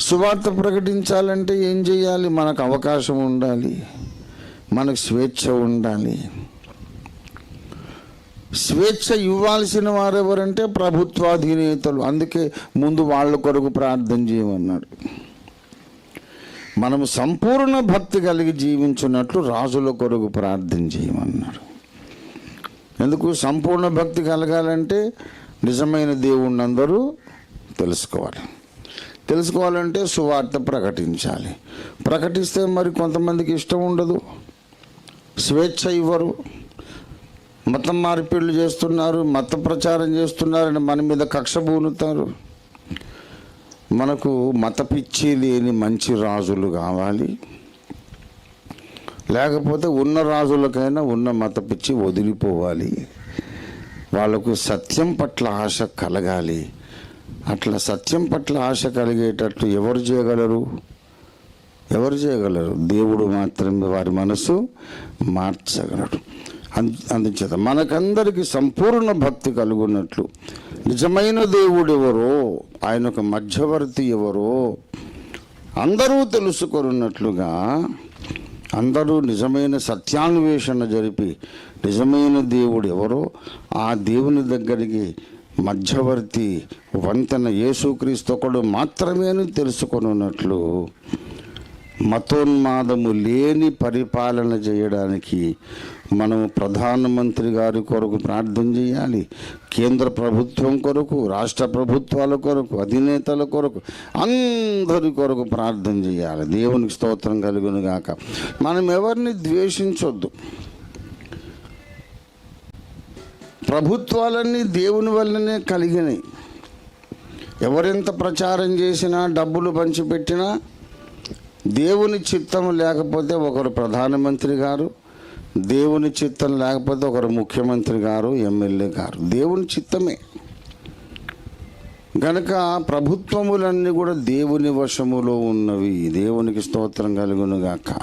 సువార్త ప్రకటించాలంటే ఏం చేయాలి? మనకు అవకాశం ఉండాలి. మనకు స్వేచ్ఛ ఉండాలి. స్వేచ్ఛ ఇవ్వాల్సిన వారెవరంటే ప్రభుత్వాధినేతలు. అందుకే ముందు వాళ్ళ కొరకు ప్రార్థన చేయమన్నాడు. మనము సంపూర్ణ భక్తి కలిగి జీవించున్నట్లు రాజుల కొరకు ప్రార్థన చేయమన్నాడు. ఎందుకు? సంపూర్ణ భక్తి కలగాలంటే నిజమైన దేవుణ్ణి అందరూ తెలుసుకోవాలి. తెలుసుకోవాలంటే సువార్త ప్రకటించాలి. ప్రకటిస్తే మరి కొంతమందికి ఇష్టం ఉండదు. స్వేచ్ఛ ఇవ్వరు. మతం మార్పిళ్ళు చేస్తున్నారు మత ప్రచారం చేస్తున్నారని మన మీద కక్ష పూనుతారు మనకు మత పిచ్చి లేని మంచి రాజులు కావాలి. లేకపోతే ఉన్న రాజులకైనా ఉన్న మత పిచ్చి వదిలిపోవాలి. వాళ్ళకు సత్యం పట్ల ఆశ కలగాలి. అట్లా సత్యం పట్ల ఆశ కలిగేటట్లు ఎవరు చేయగలరు? ఎవరు చేయగలరు? దేవుడు మాత్రమే వారి మనసు మార్చగలడు. అందు అందుచేత మనకందరికీ సంపూర్ణ భక్తి కలుగున్నట్లు నిజమైన దేవుడు ఎవరో ఆయన ఒక మధ్యవర్తి ఎవరో అందరూ తెలుసుకొనున్నట్లుగా అందరూ నిజమైన సత్యాన్వేషణ జరిపి నిజమైన దేవుడు ఎవరో ఆ దేవుని దగ్గరికి మధ్యవర్తి వంతెన యేసుక్రీస్తు ఒకడు మాత్రమే అని తెలుసుకొనున్నట్లు మతోన్మాదము లేని పరిపాలన చేయడానికి మనం ప్రధానమంత్రి గారి కొరకు ప్రార్థన చేయాలి. కేంద్ర ప్రభుత్వం కొరకు రాష్ట్ర ప్రభుత్వాల కొరకు అధినేతల కొరకు అందరి కొరకు ప్రార్థన చేయాలి. దేవునికి స్తోత్రం కలుగును గాక మనం ఎవరిని ద్వేషించొద్దు. ప్రభుత్వాలన్నీ దేవుని వల్లనే కలిగినాయి. ఎవరెంత ప్రచారం చేసినా డబ్బులు పంచిపెట్టినా దేవుని చిత్తం లేకపోతే ఒకరు ప్రధానమంత్రి గారు దేవుని చిత్తం లేకపోతే ఒకరు ముఖ్యమంత్రి గారు ఎమ్మెల్యే గారు. దేవుని చిత్తమే. గనక ప్రభుత్వములన్నీ కూడా దేవుని వశములో ఉన్నవి. దేవునికి స్తోత్రం కలుగునుగాక.